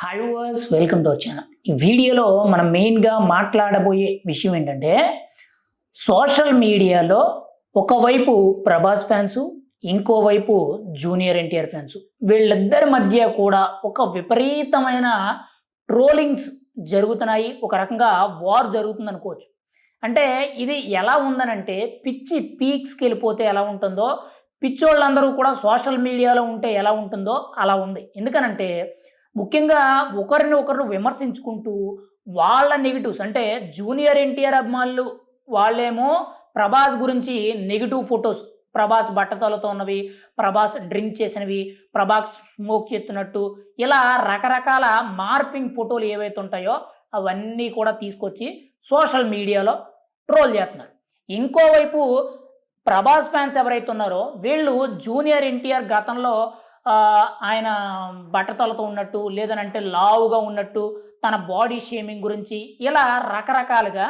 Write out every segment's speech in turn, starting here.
Hi వర్స్ welcome to our channel ఈ వీడియోలో మనం మెయిన్గా మాట్లాడబోయే విషయం ఏంటంటే సోషల్ మీడియాలో ఒకవైపు ప్రభాస్ ఫ్యాన్స్ ఇంకోవైపు జూనియర్ ఎన్టీఆర్ ఫ్యాన్స్ వీళ్ళిద్దరి మధ్య కూడా ఒక విపరీతమైన ట్రోలింగ్స్ జరుగుతున్నాయి. ఒక రకంగా వార్ జరుగుతుంది అనుకోవచ్చు అంటే ఇది ఎలా ఉందనంటే పిచ్చి పీక్స్కి వెళ్ళిపోతే ఎలా ఉంటుందో పిచ్చోళ్ళందరూ కూడా సోషల్ మీడియాలో ఉంటే ఎలా ఉంటుందో అలా ఉంది. ఎందుకనంటే ముఖ్యంగా ఒకరిని ఒకరు విమర్శించుకుంటూ వాళ్ళ నెగిటివ్స్ అంటే జూనియర్ ఎన్టీఆర్ అభిమానులు వాళ్ళేమో ప్రభాస్ గురించి నెగిటివ్ ఫొటోస్ ప్రభాస్ బట్టతలతో ఉన్నవి ప్రభాస్ డ్రింక్ చేసినవి ప్రభాస్ స్మోక్ చేస్తున్నట్టు ఇలా రకరకాల మార్పింగ్ ఫోటోలు ఏవైతే ఉంటాయో అవన్నీ కూడా తీసుకొచ్చి సోషల్ మీడియాలో ట్రోల్ చేస్తున్నారు. ఇంకోవైపు ప్రభాస్ ఫ్యాన్స్ ఎవరైతే ఉన్నారో వీళ్ళు జూనియర్ ఎన్టీఆర్ గతంలో ఆయన బట్టతలతో ఉన్నట్టు లేదనంటే లావుగా ఉన్నట్టు తన బాడీ షేమింగ్ గురించి ఇలా రకరకాలుగా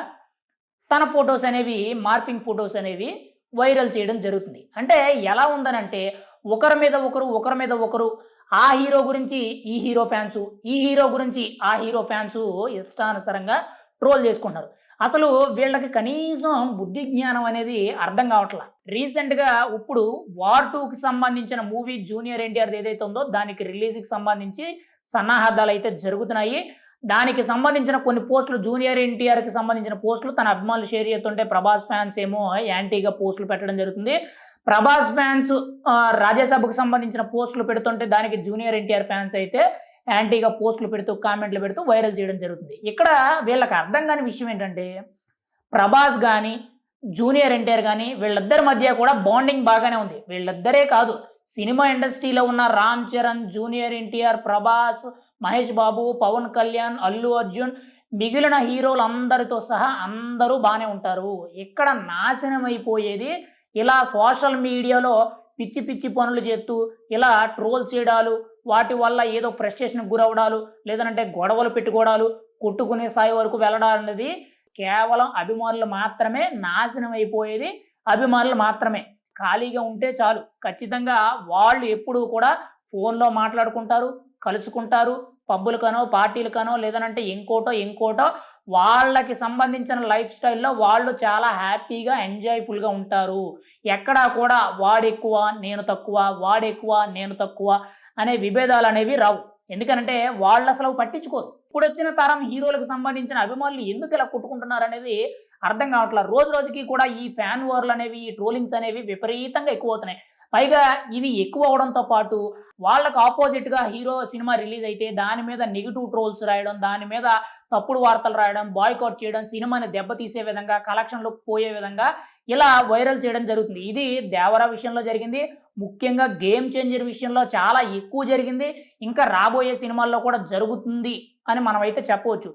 తన ఫొటోస్ అనేవి మార్పింగ్ ఫొటోస్ అనేవి వైరల్ చేయడం జరుగుతుంది. అంటే ఎలా ఉందనంటే ఒకరి మీద ఒకరు ఒకరి మీద ఒకరు ఆ హీరో గురించి ఈ హీరో ఫ్యాన్సు ఈ హీరో గురించి ఆ హీరో ఫ్యాన్సు ఇష్టానుసారంగా ట్రోల్ చేసుకుంటారు అసలు వీళ్ళకి కనీసం బుద్ధి జ్ఞానం అనేది అర్థం కావట్లా. రీసెంట్గా ఇప్పుడు వార్ టూకి సంబంధించిన మూవీ జూనియర్ ఎన్టీఆర్ ఏదైతే ఉందో దానికి రిలీజ్కి సంబంధించి సన్నాహదాలు అయితే జరుగుతున్నాయి. దానికి సంబంధించిన కొన్ని పోస్టులు జూనియర్ ఎన్టీఆర్కి సంబంధించిన పోస్టులు తన అభిమానులు షేర్ చేస్తుంటే ప్రభాస్ ఫ్యాన్స్ ఏమో యాంటీగా పోస్టులు పెట్టడం జరుగుతుంది. ప్రభాస్ ఫ్యాన్స్ రాజ్యసభకు సంబంధించిన పోస్టులు పెడుతుంటే దానికి జూనియర్ ఎన్టీఆర్ ఫ్యాన్స్ అయితే యాంటీగా పోస్టులు పెడుతూ కామెంట్లు పెడుతూ వైరల్ చేయడం జరుగుతుంది. ఇక్కడ వీళ్ళకి అర్థం కాని విషయం ఏంటంటే ప్రభాస్ కానీ జూనియర్ ఎన్టీఆర్ కానీ వీళ్ళిద్దరి మధ్య కూడా బాండింగ్ బాగానే ఉంది. వీళ్ళిద్దరే కాదు సినిమా ఇండస్ట్రీలో ఉన్న రామ్ చరణ్ జూనియర్ ఎన్టీఆర్ ప్రభాస్ మహేష్ బాబు పవన్ కళ్యాణ్ అల్లు అర్జున్ మిగిలిన హీరోలు అందరితో సహా అందరూ బాగానే ఉంటారు. ఇక్కడ నాశనం అయిపోయేది ఇలా సోషల్ మీడియాలో పిచ్చి పిచ్చి పనులు చేస్తూ ఇలా ట్రోల్ చేయడాలు వాటి వల్ల ఏదో ఫ్రస్ట్రేషన్కి గురవడాలు లేదంటే గొడవలు పెట్టుకోవడాలు కొట్టుకునే స్థాయి వరకు వెళ్ళడం అనేది కేవలం అభిమానులు మాత్రమే నాశనం అయిపోయేది అభిమానులు మాత్రమే. ఖాళీగా ఉంటే చాలు. ఖచ్చితంగా వాళ్ళు ఎప్పుడూ కూడా ఫోన్లో మాట్లాడుకుంటారు కలుసుకుంటారు పబ్బులకనో పార్టీలకనో లేదనంటే ఇంకోటో ఇంకోటో వాళ్ళకి సంబంధించిన లైఫ్ స్టైల్లో వాళ్ళు చాలా హ్యాపీగా ఎంజాయ్ఫుల్గా ఉంటారు. ఎక్కడా కూడా వాడెక్కువ నేను తక్కువ వాడెక్కువ నేను తక్కువ అనే విభేదాలు అనేవి రావు. ఎందుకంటే వాళ్ళు అసలు పట్టించుకోరు. ఇప్పుడు వచ్చిన తరం హీరోలకు సంబంధించిన అభిమానులు ఎందుకు ఇలా కొట్టుకుంటున్నారు అనేది అర్థం కావట్లేదు రోజు రోజుకి కూడా ఈ ఫ్యాన్ వార్లు అనేవి ఈ ట్రోలింగ్స్ అనేవి విపరీతంగా ఎక్కువ అవుతున్నాయి పైగా ఇవి ఎక్కువ అవడంతో పాటు వాళ్ళకు ఆపోజిట్గా హీరో సినిమా రిలీజ్ అయితే దాని మీద నెగిటివ్ ట్రోల్స్ రాయడం దాని మీద తప్పుడు వార్తలు రాయడం బాయ్కౌట్ చేయడం సినిమాని దెబ్బతీసే విధంగా కలెక్షన్లు పోయే విధంగా ఇలా వైరల్ చేయడం జరుగుతుంది. ఇది దేవరా విషయంలో జరిగింది. ముఖ్యంగా గేమ్ చేంజర్ విషయంలో చాలా ఎక్కువ జరిగింది. ఇంకా రాబోయే సినిమాల్లో కూడా జరుగుతుంది అని మనం అయితే చెప్పవచ్చు.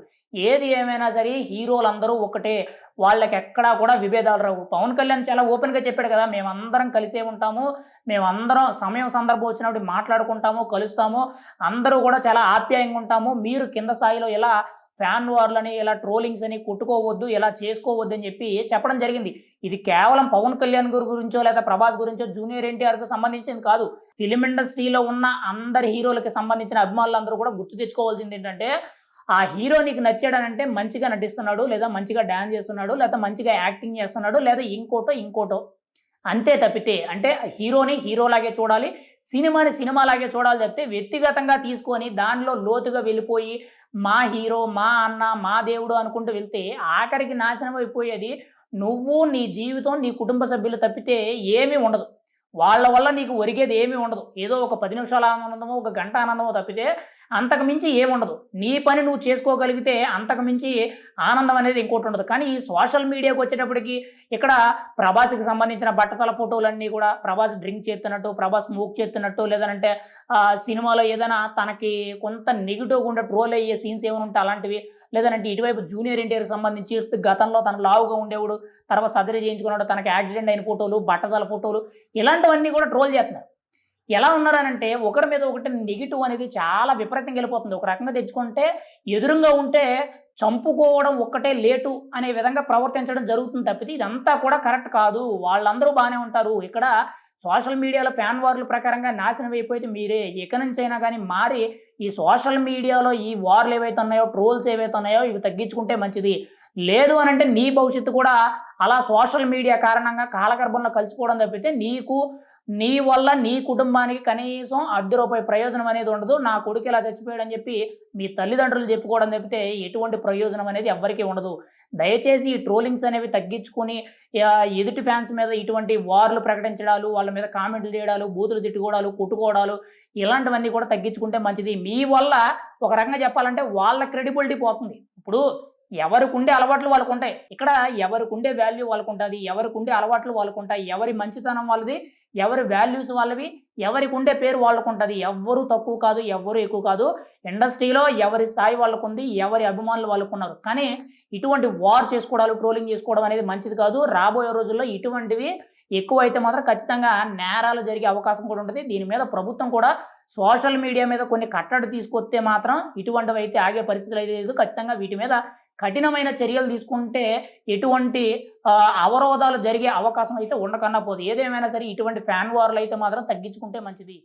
ఏది ఏమైనా సరే హీరోలందరూ ఒకటే. వాళ్ళకి ఎక్కడా కూడా విభేదాలు రావు. పవన్ కళ్యాణ్ చాలా ఓపెన్గా చెప్పాడు కదా మేమందరం కలిసే ఉంటాము మేమందరం సమయం సందర్భం వచ్చినప్పుడు మాట్లాడుకుంటాము కలుస్తాము అందరూ కూడా చాలా ఆప్యాయంగా ఉంటాము. మీరు కింద స్థాయిలో ఇలా ఫ్యాన్ వార్లని ఇలా ట్రోలింగ్స్ అని కొట్టుకోవద్దు ఇలా చేసుకోవద్దు అని చెప్పి చెప్పడం జరిగింది. ఇది కేవలం పవన్ కళ్యాణ్ గారి గురించో లేదా ప్రభాస్ గురించో జూనియర్ ఎన్టీఆర్కి సంబంధించింది కాదు. ఫిలిం ఇండస్ట్రీలో ఉన్న అందరి హీరోలకి సంబంధించిన అభిమానులందరూ కూడా గుర్తు తెచ్చుకోవాల్సింది ఏంటంటే ఆ హీరో నీకు నచ్చాడనంటే మంచిగా నటిస్తున్నాడు లేదా మంచిగా డ్యాన్స్ చేస్తున్నాడు లేదా మంచిగా యాక్టింగ్ చేస్తున్నాడు లేదా ఇంకోటో ఇంకోటో. అంతే తప్పితే అంటే హీరోని హీరోలాగే చూడాలి సినిమాని సినిమాలాగే చూడాలి తప్పితే వ్యక్తిగతంగా తీసుకొని దానిలో లోతుగా వెళ్ళిపోయి మా హీరో మా అన్న మా దేవుడు అనుకుంటూ వెళ్తే ఆఖరికి నాశనం అయిపోయేది నువ్వు నీ జీవితం నీ కుటుంబ సభ్యులు తప్పితే ఏమీ ఉండదు. వాళ్ళ వల్ల నీకు ఒరిగేది ఏమీ ఉండదు. ఏదో ఒక పది నిమిషాల ఆనందమో ఒక గంట ఆనందమో తప్పితే అంతకుమించి ఏముండదు. నీ పని నువ్వు చేసుకోగలిగితే అంతకు మించి ఆనందం అనేది ఇంకోటి ఉండదు. కానీ ఈ సోషల్ మీడియాకి వచ్చేటప్పటికి ఇక్కడ ప్రభాస్కి సంబంధించిన బట్టతల ఫోటోలన్నీ కూడా ప్రభాస్ డ్రింక్ చేస్తున్నట్టు ప్రభాస్ మూక్ చేస్తున్నట్టు లేదంటే సినిమాలో ఏదైనా తనకి కొంత నెగిటివ్గా ఉండే ట్రోల్ అయ్యే సీన్స్ ఏమైనా ఉంటే అలాంటివి లేదంటే ఇటువైపు జూనియర్ ఎన్టీఆర్కి సంబంధించి గతంలో తన లావుగా ఉండేవాడు తర్వాత సర్జరీ చేయించుకున్నాడు తనకి యాక్సిడెంట్ అయిన ఫోటోలు బట్టతల ఫోటోలు ఇలాంటివన్నీ కూడా ట్రోల్ చేస్తున్నారు. ఎలా ఉన్నారనంటే ఒకరి మీద ఒకటి నెగిటివ్ అనేది చాలా విపరీతంగా వెళ్ళిపోతుంది. ఒక రకంగా తెచ్చుకుంటే ఎదురుగా ఉంటే చంపుకోవడం ఒక్కటే లేటు అనే విధంగా ప్రవర్తించడం జరుగుతుంది తప్పితే ఇదంతా కూడా కరెక్ట్ కాదు. వాళ్ళందరూ బాగానే ఉంటారు. ఇక్కడ సోషల్ మీడియాలో ఫ్యాన్ వార్ల ప్రకారంగా నాశనం అయిపోతే మీరే ఇక నుంచి అయినా కానీ మారి ఈ సోషల్ మీడియాలో ఈ వార్లు ఏవైతే ఉన్నాయో ట్రోల్స్ ఏవైతే ఉన్నాయో ఇవి తగ్గించుకుంటే మంచిది. లేదు అని అంటే నీ భవిష్యత్తు కూడా అలా సోషల్ మీడియా కారణంగా కాలగర్భంలో కలిసిపోవడం తప్పితే నీకు నీ వల్ల నీ కుటుంబానికి కనీసం అర్ధ రూపాయి ప్రయోజనం అనేది ఉండదు. నా కొడుకు ఇలా చచ్చిపోయాడని చెప్పి మీ తల్లిదండ్రులు చెప్పుకోవడం తప్పితే ఎటువంటి ప్రయోజనం అనేది ఎవ్వరికీ ఉండదు. దయచేసి ఈ ట్రోలింగ్స్ అనేవి తగ్గించుకొని ఎదుటి ఫ్యాన్స్ మీద ఇటువంటి వార్లు ప్రకటించడాలు వాళ్ళ మీద కామెంట్లు చేయడాలు బూతులు తిట్టుకోవడాలు కొట్టుకోవడాలు ఇలాంటివన్నీ కూడా తగ్గించుకుంటే మంచిది. మీ వల్ల ఒక రకంగా చెప్పాలంటే వాళ్ళ క్రెడిబిలిటీ పోతుంది. ఇప్పుడు ఎవరికి ఉండే అలవాట్లు వాళ్ళకు ఉంటాయి ఇక్కడ ఎవరికి ఉండే వాల్యూ వాళ్ళకు ఉంటుంది ఎవరికి ఉండే అలవాట్లు వాళ్ళకు ఉంటాయి ఎవరి మంచితనం వాళ్ళది ఎవరి వాల్యూస్ వాళ్ళవి ఎవరికి ఉండే పేరు వాళ్ళకు ఉంటుంది ఎవ్వరు తక్కువ కాదు ఎవ్వరు ఎక్కువ కాదు. ఇండస్ట్రీలో ఎవరి స్థాయి వాళ్ళకు ఉంది ఎవరి అభిమానులు వాళ్ళకు ఉన్నారు కానీ ఇటువంటి వార్ చేసుకోవడాలు ట్రోలింగ్ చేసుకోవడం అనేది మంచిది కాదు. రాబోయే రోజుల్లో ఇటువంటివి ఎక్కువ అయితే మాత్రం ఖచ్చితంగా నేరాలు జరిగే అవకాశం కూడా ఉంటుంది. దీని మీద ప్రభుత్వం కూడా సోషల్ మీడియా మీద కొన్ని కట్టడి తీసుకొస్తే మాత్రం ఇటువంటివి అయితే ఆగే పరిస్థితులు అయితే లేదు. ఖచ్చితంగా వీటి మీద కఠినమైన చర్యలు తీసుకుంటే ఎటువంటి అవరోధాలు జరిగే అవకాశం అయితే ఉండకన్నా పోదు. ఏదేమైనా సరే ఇటువంటి ఫ్యాన్ వార్లు అయితే మాత్రం తగ్గించుకుంటే మంచిది.